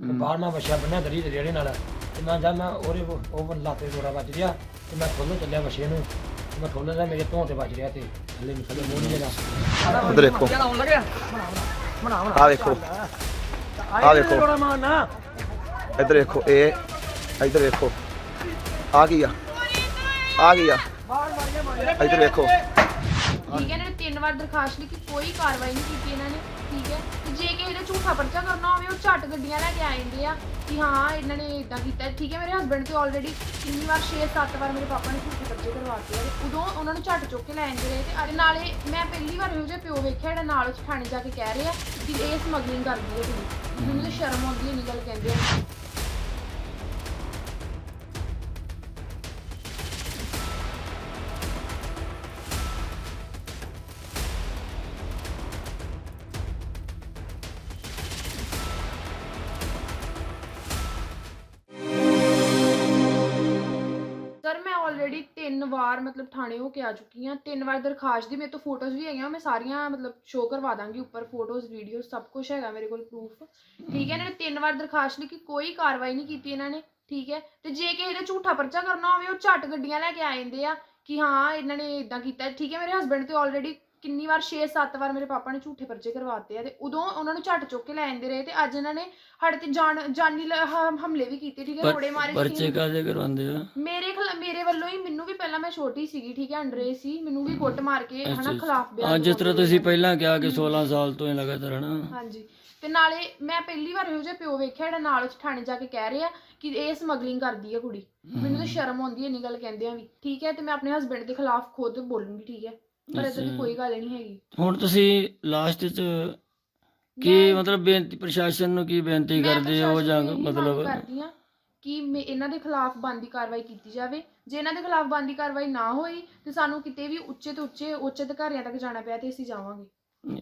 ਤੇ ਬਾਹਰ ਮੈਂ ਵਛਿਆ ਬੰਨਿਆ ਦਰੀ ਦੇ ਰੇੜੇ ਨਾਲ। ਤੇ ਮੈਂ ਜਾ ਮੈਂ ਉਹਦੇ ਉਹ- ਉਹ ਲਾਤੇ ਰੋੜਾ ਵੱਜ ਰਿਹਾ ਤੇ ਮੈਂ ਖੋਲ੍ਹਣ ਚੱਲਿਆ ਵਛੇ ਨੂੰ। ਤੇ ਮੈਂ ਖੋਲ੍ਹਣ ਦਾ ਮੇਰੇ ਧੋਂ ਤੇ ਵੱਜ ਰਿਹਾ ਤੇ ਥੱਲੇ ਨੂੰ ਥੱਲੇ ਨਹੀਂ ਜਗਾ ਉਧਰ ਦੇਖੋ। ਆਉਣ ਲੱਗਿਆ ਬਣਾ ਬਣਾ ਆ। ਰੋੜਾ ਮਾਰਨਾ? ਇੱਧਰ ਵੇਖੋ ਇਹ ਇੱਧਰ ਵੇਖੋ ਆ ਕੀ ਆ? ਆ ਕੀ ਆ? ਇੱਧਰ ਵੇਖੋ ਠੀਕ ਹੈ, ਇਹਨਾਂ ਨੇ ਤਿੰਨ ਵਾਰ ਦਰਖਾਸਤ ਲਿਖੀ, ਕੋਈ ਕਾਰਵਾਈ ਨਹੀਂ ਕੀਤੀ ਇਹਨਾਂ ਨੇ, ਠੀਕ ਹੈ। ਤੇ ਜੇ ਕਿ ਇਹਦਾ ਝੂਠਾ ਪਰਚਾ ਕਰਨਾ ਹੋਵੇ, ਉਹ ਝੱਟ ਗੱਡੀਆਂ ਲੈ ਕੇ ਆ ਜਾਂਦੇ ਆ ਕਿ ਹਾਂ, ਇਹਨਾਂ ਨੇ ਇਦਾਂ ਕੀਤਾ। ਠੀਕ ਹੈ, ਮੇਰੇ ਹਸਬੰਡ ਤੇ ਆਲਰੇਡੀ ਕਿੰਨੀ ਵਾਰ 6-7 ਵਾਰ ਮੇਰੇ ਪਾਪਾ ਨੇ ਝੂਠੇ ਪਰਚੇ ਕਰਵਾਤੇ ਆ ਤੇ ਉਦੋਂ ਉਹਨਾਂ ਨੂੰ ਝੱਟ ਚੁੱਕ ਕੇ ਲੈ ਜਾਂਦੇ ਰਹੇ ਤੇ ਅੱਜ ਨਾਲੇ ਮੈਂ ਪਹਿਲੀ ਵਾਰ ਇਹੋ ਜਿਹਾ ਪਿਓ ਵੇਖਿਆ ਜਿਹੜਾ ਨਾਲ ਉਸ ਥਾਣੇ ਜਾ ਕੇ ਕਹਿ ਰਿਹਾ ਕਿ ਇਹ ਸਮਗਲਿੰਗ ਕਰਦੀ ਹੈ ਕੁੜੀ ਮੈਨੂੰ ਤਾਂ ਸ਼ਰਮ ਆਉਂਦੀ ਹੈ ਨਹੀਂ ਗੱਲ ਕਹਿੰਦੇ ਆ। ਆਲਰੇਡੀ ਤਿੰਨ ਵਾਰ ਮਤਲਬ ਥਾਣੇ ਹੋ ਕੇ ਆ ਚੁੱਕੀ ਹਾਂ। ਤਿੰਨ ਵਾਰ ਦਰਖਾਸਤ ਦੀ ਮੇਰੇ ਤੋਂ ਫੋਟੋਜ਼ ਵੀ ਹੈਗੀਆਂ, ਮੈਂ ਸਾਰੀਆਂ ਮਤਲਬ ਸ਼ੋਅ ਕਰਵਾ ਦਾਂਗੀ ਉੱਪਰ ਫੋਟੋਜ਼ ਵੀਡੀਓਜ਼ ਸਭ ਕੁਝ ਹੈਗਾ ਮੇਰੇ ਕੋਲ ਪ੍ਰੂਫ ਠੀਕ ਹੈ, ਇਹਨਾਂ ਨੇ ਤਿੰਨ ਵਾਰ ਦਰਖਾਸਤ ਲਿਖੀ, ਕੋਈ ਕਾਰਵਾਈ ਨਹੀਂ ਕੀਤੀ ਇਹਨਾਂ ਨੇ, ਠੀਕ ਹੈ। ਤੇ ਜੇ ਕਿਸੇ ਦਾ ਝੂਠਾ ਪਰਚਾ ਕਰਨਾ ਹੋਵੇ, ਉਹ ਝੱਟ ਗੱਡੀਆਂ ਲੈ ਕੇ ਆ ਜਾਂਦੇ ਆ ਕਿ ਹਾਂ, ਇਹਨਾਂ ਨੇ ਇਦਾਂ ਕੀਤਾ। ਠੀਕ ਹੈ, ਮੇਰੇ ਹਸਬੰਡ ਤੇ ਆਲਰੇਡੀ ਕਿੰਨੀ ਵਾਰ 6-7 ਵਾਰ ਮੇਰੇ ਪਾਪਾ ਨੇ ਝੂਠੇ ਪਰਚੇ ਕਰਵਾਤੇ ਆ ਤੇ ਉਦੋਂ ਉਹਨਾਂ ਨੂੰ ਝੱਟ ਚੁੱਕ ਕੇ ਲੈ ਜਾਂਦੇ ਰਹੇ ਤੇ ਅੱਜ ਇਹਨਾਂ ਨੇ ਸਾਡੇ ਤੇ ਜਾਨ ਜਾਨੀ ਲ- ਹਮਲੇ ਵੀ ਕੀਤੇ ਠੀਕ ਹੈ ਰੋੜੇ ਮਾਰੇ ਪਰਚੇ ਸੀਗੇ। ਕਾਹਦੇ ਕਰਵਾਉਂਦੇ ਆ ਮੇਰੇ ਖਿਲਾ ਮੇਰੇ ਵੱਲੋਂ ਹੀ ਮੈਨੂੰ ਵੀ ਪਹਿਲਾਂ ਮੈਂ ਛੋਟੀ ਸੀਗੀ ਠੀਕ ਹੈ ਅੰਡਰੇ ਸੀ ਮੈਨੂੰ ਵੀ ਕੁੱਟ ਮਾਰ ਕੇ ਹਨਾ। ਖਿਲਾਫ ਬਿਆਨ ਹਾਂ ਜਿਸ ਤਰ੍ਹਾਂ ਤੁਸੀਂ ਪਹਿਲਾਂ ਕਿਹਾ ਕਿ 16 ਸਾਲ ਤੋਂ ਹੀ ਲਗਾਤਾਰ ਹਨਾ। ਹਾਂਜੀ। ਤੇ ਨਾਲੇ ਮੈਂ ਪਹਿਲੀ ਵਾਰ ਇਹੋ ਜਿਹਾ ਪਿਓ ਵੇਖਿਆ ਜਿਹੜਾ ਨਾਲ ਉਸ ਥਾਣੇ ਜਾ ਕੇ ਕਹਿ ਰਿਹਾ ਕਿ ਇਹ ਸਮਗਲਿੰਗ ਕਰਦੀ ਹੈ ਕੁੜੀ। ਮੈਨੂੰ ਤਾਂ ਸ਼ਰਮ ਆਉਂਦੀ ਹੈ ਨਹੀਂ ਗੱਲ ਕਹਿੰਦੇ ਆ ਵੀ ਠੀਕ ਹੈ ਤੇ ਮੈਂ ਆਪਣੇ ਹਸਬੰਡ ਦੇ ਖਿਲਾਫ ਖੁਦ ਬੋਲੂੰਗੀ ਠੀਕ ਹੈ। ਪਰ ਇਦਾਂ ਦੀ ਅੱਛਾ। ਕੋਈ ਗੱਲ ਨਹੀਂ ਹੈਗੀ। ਹੁਣ ਤੁਸੀਂ ਲਾਸਟ 'ਚ ਕੀ ਮਤਲਬ ਬੇਨਤੀ ਪ੍ਰਸ਼ਾਸਨ ਨੂੰ ਕੀ ਬੇਨਤੀ ਕਰਦੇ ਹੋ ਜਾਂ ਮਤਲਬ ਕਰਦੀ ਕਿ ਮੈਂ ਇਹਨਾਂ ਦੇ ਖਿਲਾਫ ਬੰਦੀ ਕਾਰਵਾਈ ਕੀਤੀ ਜਾਵੇ। ਜੇ ਇਹਨਾਂ ਦੇ ਖਿਲਾਫ ਬੰਦੀ ਕਾਰਵਾਈ ਨਾ ਹੋਈ ਤੇ ਸਾਨੂੰ ਕਿਤੇ ਵੀ ਉੱਚੇ ਤੋਂ ਉੱਚੇ ਉੱਚ ਅਧਿਕਾਰੀਆਂ ਤੱਕ ਜਾਣਾ ਪਿਆ ਤੇ ਅਸੀਂ ਜਾਵਾਂਗੇ।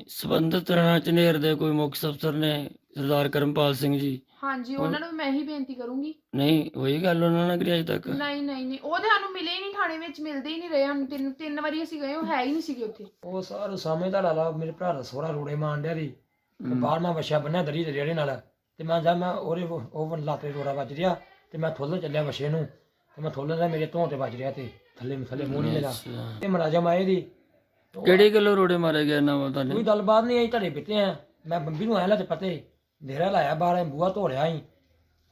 ਸਬੰਧਤ ਰਾਣਾ ਚਨੇਰ ਦੇ ਕੋਈ ਮੁੱਖ ਅਫਸਰ ਨੇ ਸਰਦਾਰ ਕਰਮਪਾਲ ਸਿੰਘ ਜੀ। ਹਾਂਜੀ ਉਹਨਾਂ ਨੂੰ ਮੈਂ ਹੀ ਬੇਨਤੀ ਕਰੂੰਗੀ। ਨਹੀਂ ਹੋਈ ਗੱਲ ਉਹਨਾਂ ਨਾਲ ਕਰੀ ਅਜੇ ਤੱਕ? ਨਹੀਂ ਨਹੀਂ ਨਹੀਂ ਉਹ ਤੇ ਸਾਨੂੰ ਮਿਲੇ ਹੀ ਨਹੀਂ ਥਾਣੇ ਵਿੱਚ ਮਿਲਦੇ ਹੀ ਨਹੀਂ ਰਹੇ ਹਨ। ਤਿੰਨ ਤਿੰਨ ਵਾਰੀ ਅਸੀਂ ਗਏ ਉਹ ਹੈ ਹੀ ਨਹੀਂ ਸੀਗੇ ਉੱਥੇ। ਉਹ ਸਾਰ ਸਾਹਮਣੇ ਦਾ ਲਾ ਮੇਰੇ ਭਰਾ ਦਾ ਸੋਹਰਾ ਰੋੜੇ ਮਾਰਨ ਡਿਆ ਦੀ ਤੇ ਬਾਹਰ ਮੈਂ ਵਛਿਆ ਬੰਨਿਆ ਦਰੀ ਦੇ ਰੇੜੇ ਨਾਲ। ਤੇ ਮੈਂ ਜਾ ਮੈਂ ਉਹਦੇ ਉਹ ਲਾਤੇ ਰੋੜਾ ਵੱਜ ਰਿਹਾ। ਤੇ ਮੈਂ ਖੋਲ੍ਹਣ ਚੱਲਿਆ ਵਛੇ ਨੂੰ। ਤੇ ਮੈਂ ਖੋਲ੍ਹਣ ਦਾ ਮੇਰੇ ਧੋਂ ਤੇ ਵੱਜ ਰਿਹਾ ਤੇ ਥੱਲੇ ਥੱਲੇ ਮੂੰਹ ਨਹੀਂ ਲਗਾ ਅੱਛਾ। ਤੇ ਮੁਲਾਜ਼ਮ ਆਏ ਦੀ ਕਿਹੜੀ ਗੱਲੋਂ ਰੋੜੇ ਮਾਰੇ ਗਏ ਨਾ ਕੋਈ ਤੁਹਾਡੇ? ਗੱਲਬਾਤ ਨਹੀਂ ਆਈ ਧੜੇ ਪਿੱਤੇ ਆ। ਮੈਂ ਬੰਬੀ ਨੂੰ ਆਇਆ ਤੇ ਪਤੇ। ਦੇਰਾ ਲਾਇਆ ਬਾਹਰ ਬੂਆ ਧੋ ਲਿਆ ਹੀ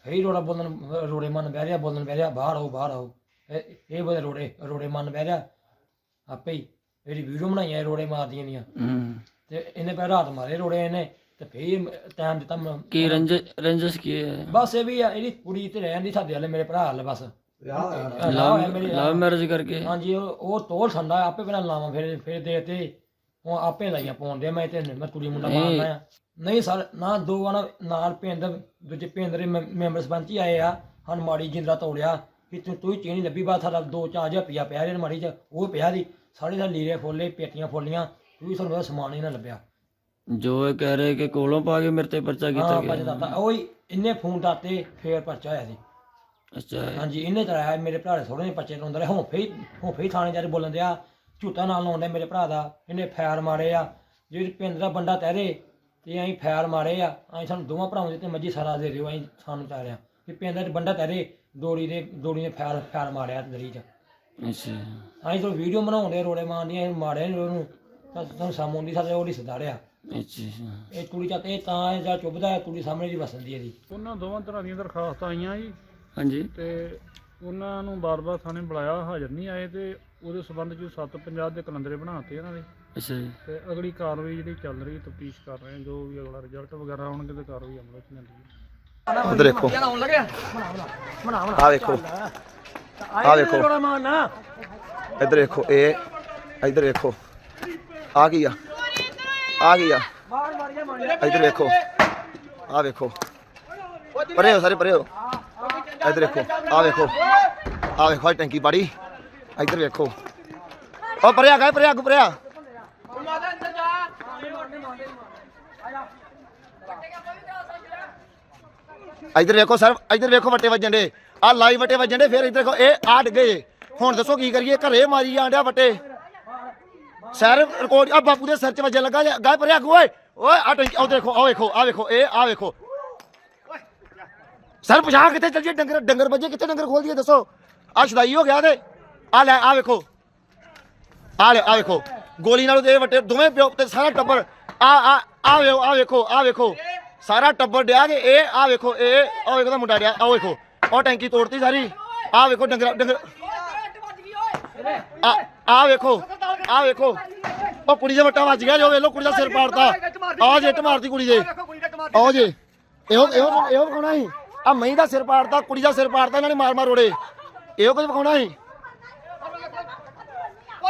ਫੇਰ ਰੋੜਾ ਬੋਲਣ ਰੋੜੇ ਮਨ ਬਹਿ ਰਿਹਾ ਬੋਲਣ ਬਹਿ ਰਿਹਾ ਬਾਹਰ ਆਓ ਬਾਹਰ ਆਓ। ਇਹ ਬੋਲੇ ਰੋੜੇ ਰੋੜੇ ਮਨ ਬਹਿ ਰਿਹਾ। ਆਪੇ ਹੀ ਇਹਦੀ ਵੀਡੀਓ ਬਣਾਈਆਂ ਰੋੜੇ ਮਾਰਦੀਆਂ ਦੀਆਂ ਹੂੰ। ਤੇ ਇਹਨੇ ਪਹਿ ਰਾਤ ਮਾਰੇ ਰੋੜੇ ਇਹਨੇ ਤੇ ਫੇਰ ਟਾਈਮ ਦਿੱਤਾ ਕੀ ਰੰਜ ਰੰਜਸ ਕੀ ਹੈ? ਬਸ ਇਹ ਵੀ ਆ ਇਹਦੀ ਕੁੜੀ ਤੇ ਰਹਿਣ ਦੀ ਸਾਡੇ ਵਾਲੇ ਮੇਰੇ ਭਰਾ ਵਾਲੇ ਬਸ। ਵਿਆਹ ਹੋਇਆ ਮੇਰੀ ਲਵ ਮੈਰਿਜ ਕਰਕੇ? ਹਾਂਜੀ ਉਹ ਉਹ ਸੰਦਾ ਆਪੇ ਬਣਾ ਲਾਵਾਂ ਫਿਰ ਫਿਰ ਦੇ ਤੇ ਉਹ ਆਪੇ ਲਾਈਆਂ ਪਾਉਂਦੇ ਮੈਂ ਤੇ ਮੈਂ ਕੁੜੀ ਮੁੰਡਾ ਮਾਰਨਾ ਆ। ਨਹੀਂ ਸਰ ਨਾ ਦੋ ਵਾਰ ਨਾਲ ਪਿੰਡ ਦੂਜੇ ਪਿੰਡ ਦੇ ਮੈਂ- ਮੈਂਬਰ ਸਰਪੰਚ ਹੀ ਆਏ ਆ। ਹਨ ਮਾੜੀ ਜਿੰਦਰਾ ਤੋੜਿਆ। ਕਿ ਤੂੰ ਤੂੰ ਹੀ ਚੀਨੀ ਲੱਭੀ ਬਾਤ ਸਾਡਾ ਦੋ ਚਾਰ ਹਜ਼ਾਰ ਰੁਪਇਆ ਪਿਆ ਰੇ ਮਾੜੀ ਚ ਉਹ ਪਿਆ ਦੀ ਸਾਡੇ ਦਾ ਲੀਰੇ ਫੋਲੇ ਪੇਟੀਆਂ ਫੋਲੀਆਂ ਤੂੰ ਹੀ ਸਾਨੂੰ ਉਹਦਾ ਸਮਾਨ ਹੀ ਨਾ ਲੱਭਿਆ। ਜੋ ਇਹ ਕਹਿ ਰਹੇ ਕਿ ਕੋਲੋਂ ਪਾ ਕੇ ਮੇਰੇ ਤੇ ਪਰਚਾ ਕੀਤਾ ਹਾਂ ਗਿਆ। ਪੰਜ ਦਾਤਾ। ਉਹ ਹੀ ਇੰਨੇ ਫੋਨ ਦਾਤੇ ਫੇਰ ਪਰਚਾ ਹੋਇਆ ਸੀ। ਅੱਛਾ ਹਾਂਜੀ ਇਹਨੇ ਚਲਾਇਆ ਮੇਰੇ ਭਰਾ ਦੇ ਥੋੜੇ ਜਿਹੇ ਬੱਚੇ ਨੂੰ ਅੰਦਰ ਹੋਂਫੇ ਹੀ ਹੋਂਫੇ ਹੀ ਥਾਣੇ ਜਾ ਕੇ ਬੋਲਣ ਦਿਆ। ਝੂਟਾ ਨਾਲ ਲਾਉਂਦੇ ਮੇਰੇ ਭਰਾ ਦਾ ਇਹਨੇ ਫੈਰ ਮਾਰੇ ਆ। ਜੇ ਪਿੰਡ ਦਾ ਬੰਦਾ ਤਹਿਰੇ ਤੇ ਅਸੀਂ ਫੈਰ ਮਾਰੇ ਆ। ਅਸੀਂ ਸਾਨੂੰ ਦੋਵਾਂ ਭਰਾਵਾਂ ਦੇ ਤੇ ਮੱਜੀ ਸਾਰਾ ਦੇ ਦਿਓ ਅਸੀਂ ਸਾਨੂੰ ਚਾਰਿਆ। ਪਿੰਡ ਦਾ ਬੰਦਾ ਤਹਿਰੇ ਦੋੜੀ ਦੇ ਦੋੜੀ ਨੇ ਫੈਰ ਫੈਰ ਮਾਰਿਆ ਦਰੀ ਚ ਅੱਛਾ। ਅਸੀਂ ਤੋਂ ਵੀਡੀਓ ਬਣਾਉਂਦੇ ਰੋੜੇ ਮਾਰਦੀਆਂ ਅਸੀਂ ਮਾਰੇ ਨੀ ਉਹਨੂੰ। ਤਾਂ ਤੁਹਾਨੂੰ ਸਾਮੋਂ ਦੀ ਸਾਡੇ ਉਹਦੀ ਸਦਾਰਿਆ ਅੱਛਾ ਇਹ ਕੁੜੀ ਚੱਕ ਇਹ ਤਾਂ ਜਾਂ ਚੁੱਭਦਾ ਹੈ ਕੁੜੀ ਸਾਹਮਣੇ ਦੀ ਵਸਦੀ ਹੈ ਦੀ ਉਹਨਾਂ ਦੋਵਾਂ ਤਰ੍ਹਾਂ ਦੀਆਂ ਦਰਖਾਸਤਾਂ ਆਈਆਂ ਜੀ। ਹਾਂਜੀ। ਤੇ ਉਹਨਾਂ ਨੂੰ ਬਾਰ-ਬਾਰ ਥਾਣੇ ਬੁਲਾਇਆ ਹਾਜ਼ਰ ਨਹੀਂ ਆਏ ਤੇ ਉਹਦੇ ਸਬੰਧ 'ਚ 750 ਦੇ ਕਲੰਦਰੇ ਬਣਾਤੇ ਇਹਨਾਂ ਦੇ। ਅੱਛਾ ਜੀ। ਤੇ ਅਗਲੀ ਕਾਰਵਾਈ ਜਿਹੜੀ ਚੱਲ ਰਹੀ ਤਫਤੀਸ਼ ਕਰ ਰਹੇ ਹਾਂ ਜੋ ਵੀ ਅਗਲਾ ਰਿਜ਼ਲਟ ਵਗੈਰਾ ਆਉਣਗੇ ਤੇ ਕਾਰਵਾਈ ਅਮਲ ਵਿੱਚ ਲੈਂਦੀ ਹੈ। ਉਧਰ ਦੇਖੋ। ਆਉਣ ਲੱਗਿਆ। ਬਣਾ ਬਣਾ ਆ ਵੇਖੋ ਆ। ਮਾਰਨਾ ਇੱਧਰ ਵੇਖੋ ਇਹ ਇੱਧਰ ਵੇਖੋ ਆ ਕੀ ਆ? ਆ ਕੀ ਆ? ਇੱਧਰ ਵੇਖੋ ਆ ਵੇਖੋ ਪਰੇ ਹੋ ਸਾਰੇ ਪਰੇ ਹੋ। ਇੱਧਰ ਵੇਖੋ ਆ ਵੇਖੋ ਆ ਵੇਖੋ ਟੈਂਕੀ ਪਾੜੀ, ਇੱਧਰ ਵੇਖੋ। ਉਹ ਪਰੇ ਗਏ ਪਰੇ ਅੱਗ ਇੱਧਰ ਵੇਖੋ ਸਰ, ਇੱਧਰ ਵੇਖੋ ਵੱਟੇ ਵੱਜਣ ਦੇ ਆ ਲਾਈ ਵੱਟੇ ਵੱਜਣ ਦੇ, ਫਿਰ ਇੱਧਰ ਦੇਖੋ, ਇਹ ਆ ਗਏ ਹੁਣ ਦੱਸੋ ਕੀ ਕਰੀਏ, ਘਰੇ ਮਾਰੀ ਜਾਂਦਿਆ ਵੱਟੇ। ਸਰ ਰਿਕਾਰਡ ਆ ਬਾਪੂ ਦੇ ਸਿਰ 'ਚ ਵੱਜਣ ਲੱਗਾ, ਗਾਏ ਪਰੇ ਅੱਗ, ਓਏ ਓਏ ਆ ਟੈਂਕੀ ਉਹ ਦੇਖੋ ਆ ਵੇਖੋ ਆ ਵੇਖੋ, ਇਹ ਆ ਵੇਖੋ। ਸਰ ਪਛਾਣ ਕਿੱਥੇ ਚੱਲ ਜੀ ਡੰਗਰ ਡੰਗਰ ਵੱਜੇ ਕਿੱਥੇ? ਡੰਗਰ ਖੋਲ ਦਈਏ, ਦੱਸੋ। ਆ ਛਦਾਈ ਹੋ ਗਿਆ ਤੇ। ਆ ਲੈ ਆ ਵੇਖੋ। ਆ ਲੈ ਆ ਵੇਖੋ। ਗੋਲੀ ਨਾਲ ਉਹਦੇ ਵੱਟੇ, ਦੋਵੇਂ ਪਿਓ ਤੇ ਸਾਰਾ ਟੱਬਰ ਆ ਆ ਆ ਵੇਖੋ ਆ ਵੇਖੋ ਆ ਵੇਖੋ। ਸਾਰਾ ਟੱਬਰ ਡਿਆ ਕਿ ਇਹ ਆ ਵੇਖੋ, ਇਹ ਆ ਵੇਖੋ ਦਾ ਮੁੰਡਾ ਡਿਆ। ਆ ਵੇਖੋ ਉਹ ਟੈਂਕੀ ਤੋੜਤੀ ਸਾਰੀ। ਆ ਵੇਖੋ, ਡੰਗਰ ਡੰਗਰ ਆ ਆ ਵੇਖੋ ਆ ਵੇਖੋ। ਉਹ ਕੁੜੀ ਦਾ ਵੱਟਾ ਵੱਜ ਗਿਆ ਜੋ, ਵੇਖ ਲੋ ਕੁੜੀ ਦਾ ਸਿਰ ਪਾੜਤਾ। ਆ ਜੇ ਮਾਰਤੀ ਕੁੜੀ ਦੇ। ਆਓ ਜੇ। ਇਹੋ ਇਹੋ ਇਹੋ ਵਿਖਾਉਣਾ ਸੀ। ਆ ਮਹੀਂ ਦਾ ਸਿਰ ਪਾੜਤਾ ਕੁੜੀ ਦਾ ਸਿਰ ਪਾੜਤਾ ਇਹਨਾਂ ਨੇ ਮਾਰ ਮਾਰ ਰੋੜੇ। ਇਹੋ ਕੁਝ ਵਿਖਾਉਣਾ ਸੀ?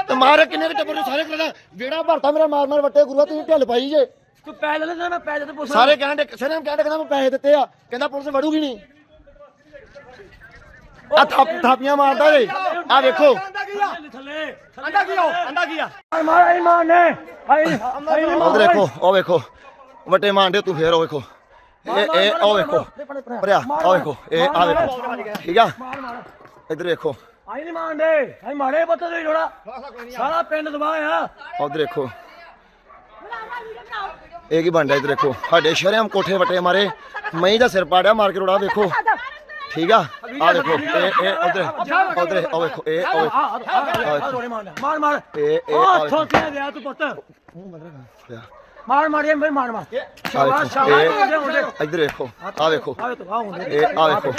ਤੇ ਮਾਰ ਕਿੰਨੇ ਕੁ ਟੱਬਰ ਨੂੰ ਸਾਰੇ ਕਰਦਾ ਜਿਹੜਾ ਭਰਤਾ ਮੇਰਾ ਮਾਰ ਮਾਰ ਵੱਟੇ ਗੁਰੂਆ ਤੁਸੀਂ ਢਿੱਲ ਪਾਈ ਜੇ। ਤੂੰ ਪੈਸੇ ਲੈ ਲੈ ਮੈਂ ਪੈਸੇ ਤੇ ਪੁੱਛ ਸਾਰੇ ਕਹਿੰਦੇ ਸਾਰੇ ਕਹਿੰਦੇ ਕਹਿੰਦਾ ਮੈਂ ਪੈਸੇ ਦਿੱਤੇ ਆ। ਕਹਿੰਦਾ ਪੁਲਿਸ ਵੜੂਗੀ ਨਹੀਂ। ਆ ਥਾਪ ਥਾਪੀਆਂ ਮਾਰਦਾ ਏ ਆ ਵੇਖੋ। ਅੰਡਾ ਕੀ ਹੋ ਅੰਡਾ ਕੀ ਆ? ਮਾਰ ਮਾਰ ਨੇ ਆਈ ਆਈ ਉਧਰ ਦੇਖੋ ਉਹ ਵੇਖੋ। ਵੱਟੇ ਮਾਰਦੇ ਤੂੰ ਫੇਰ ਉਹ ਵੇਖੋ। ਇਹ ਇਹ ਉਹ ਵੇਖੋ। ਭਰਿਆ ਉਹ ਵੇਖੋ ਇਹ ਆ ਵੇਖੋ। ਠੀਕ ਆ? ਇੱਧਰ ਵੇਖੋ। ਆਈ ਨਹੀਂ ਮਾਰਦੇ ਆਈ ਮਾਰੇ ਪੁੱਤ ਦੇ ਥੋੜਾ ਸਾਰਾ ਪਿੰਡ ਦਬਾਇਆ ਉਧਰ ਦੇਖੋ ਇਹ ਕੀ ਬਣਦਾ ਇੱਧਰ ਦੇਖੋ ਸਾਡੇ ਸ਼ਹਿਰਮ ਕੋਠੇ ਵਟੇ ਮਾਰੇ। ਮਈ ਦਾ ਸਿਰ ਪਾੜਿਆ ਮਾਰ ਕੇ ਰੋੜਾ ਵੇਖੋ। ਠੀਕ ਆ? ਆ ਦੇਖੋ ਇਹ ਇਹ ਉਧਰ ਉਧਰ ਉਹ ਵੇਖੋ ਇਹ ਵੇਖੋ। ਆ ਥੋੜੇ ਮਾਰ ਮਾਰ। ਇਹ ਇਹ ਆ ਵੇਖੋ। ਛੋਟੇ ਗਿਆ ਤੂੰ ਪੁੱਤ? ਆ ਮਾਰ ਮਾਰ ਇਹ ਮਾਰ ਮਾਰ ਮਾਰ। ਵੇਖੋ ਇਹ ਇੱਧਰ ਵੇਖੋ ਆ ਵੇਖੋ ਆਵੇ ਤੂੰ ਆ ਹੁੰਦੇ ਇਹ ਆ ਵੇਖੋ